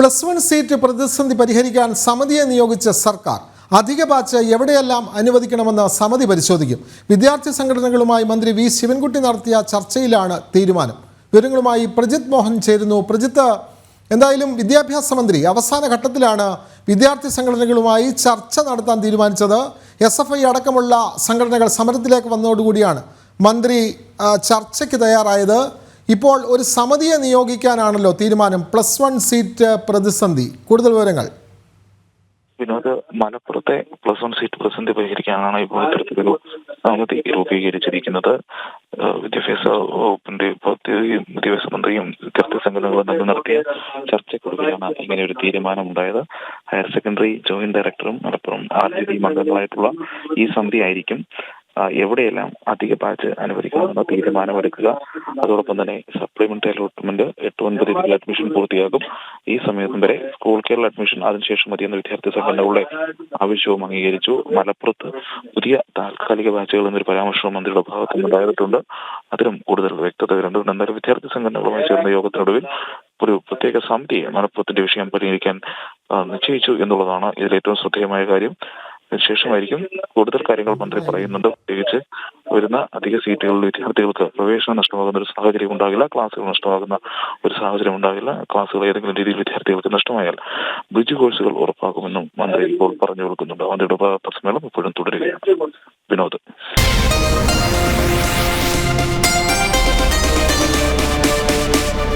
Plus one seat പ്രതിസന്ധി പരിഹരിക്കാൻ സമിതിയെ നിയോഗിച്ച സർക്കാർ. അധിക ബാച്ച് എവിടെയെല്ലാം അനുവദിക്കണമെന്ന് സമിതി പരിശോധിക്കും. വിദ്യാർത്ഥി സംഘടനകളുമായി മന്ത്രി വി ശിവൻകുട്ടി നടത്തിയ ചർച്ചയിലാണ് തീരുമാനം. വിവരങ്ങളുമായി പ്രജിത് മോഹൻ ചേരുന്നു. പ്രജിത്ത് എന്തായാലും വിദ്യാഭ്യാസ മന്ത്രി അവസാന ഘട്ടത്തിലാണ് വിദ്യാർത്ഥി സംഘടനകളുമായി ചർച്ച നടത്താൻ തീരുമാനിച്ചത്. എസ് എഫ് ഐ അടക്കമുള്ള സംഘടനകൾ സമരത്തിലേക്ക് വന്നതോടുകൂടിയാണ് മന്ത്രി ചർച്ചയ്ക്ക് തയ്യാറായത്. ഇപ്പോൾ ഒരു സമിതിയെ നിയോഗിക്കാനാണല്ലോ തീരുമാനം. പ്ലസ് വൺ സീറ്റ് പ്രതിസന്ധി. കൂടുതൽ വിവരങ്ങൾ. വിനോദ് മലപ്പുറത്തെ പ്ലസ് വൺ സീറ്റ് പ്രതിസന്ധി പരിഹരിക്കാനാണ് ഇപ്പോൾ ഇത്തരത്തിലൊരു സമിതി രൂപീകരിച്ചിരിക്കുന്നത്. വിദ്യാഭ്യാസ വകുപ്പിന്റെ വിദ്യാഭ്യാസ മന്ത്രിയും വിദ്യാർത്ഥി സംഘടനകളും തമ്മിൽ നടത്തിയ ചർച്ചയ്ക്കൊടുവിലാണ് ഇങ്ങനെ ഒരു തീരുമാനം ഉണ്ടായത് ഹയർ സെക്കൻഡറി ജോയിന്റ് ഡയറക്ടറും മലപ്പുറം ആർ ജി ഡി മണ്ഡലമായിട്ടുള്ള ഈ സമിതി ആയിരിക്കും. എവിടെയെല്ലാം അധിക ബാച്ച് അനുവദിക്കണമെന്ന തീരുമാനമെടുക്കുക. അതോടൊപ്പം തന്നെ സപ്ലിമെന്ററി അലോട്ട്മെന്റ് എട്ട് ഒൻപത് ഇതിൽ അഡ്മിഷൻ പൂർത്തിയാകും ഈ സമയത്തും വരെ സ്കൂൾ കേരള അഡ്മിഷൻ അതിനുശേഷം മതിയെന്ന വിദ്യാർത്ഥി സംഘടനകളുടെ ആവശ്യവും അംഗീകരിച്ചു. മലപ്പുറത്ത് പുതിയ താൽക്കാലിക ബാച്ചുകൾ എന്നൊരു പരാമർശം മന്ത്രിയുടെ ഭാഗത്തു നിന്നുണ്ടായിട്ടുണ്ട് അതിലും കൂടുതൽ വ്യക്തത വരേണ്ടതുണ്ട് എന്തായാലും വിദ്യാർത്ഥി സംഘടനകളുമായി ചേർന്ന യോഗത്തിനൊടുവിൽ ഒരു പ്രത്യേക സമിതിയെ മലപ്പുറത്തിന്റെ വിഷയം പരിഹരിക്കാൻ നിശ്ചയിച്ചു എന്നുള്ളതാണ് ഇതിൽ ഏറ്റവും ശ്രദ്ധേയമായ കാര്യം. അതിനുശേഷമായിരിക്കും കൂടുതൽ കാര്യങ്ങൾ മന്ത്രി പറയുന്നുണ്ട് പ്രത്യേകിച്ച് വരുന്ന അധിക സീറ്റുകളിൽ വിദ്യാർത്ഥികൾക്ക് പ്രവേശനം നഷ്ടമാകുന്ന ഒരു സാഹചര്യം ഉണ്ടാകില്ല ക്ലാസ്സുകൾ നഷ്ടമാകുന്ന ഒരു സാഹചര്യം ഉണ്ടാകില്ല ക്ലാസ്സുകൾ ഏതെങ്കിലും രീതിയിൽ വിദ്യാർത്ഥികൾക്ക് നഷ്ടമായാൽ ബ്രിഡ്ജ് കോഴ്സുകൾ ഉറപ്പാക്കുമെന്നും മന്ത്രി ഇപ്പോൾ പറഞ്ഞു കൊടുക്കുന്നുണ്ട്. മന്ത്രിയുടെ സമ്മേളനം ഇപ്പോഴും തുടരുകയാണ്. വിനോദ്.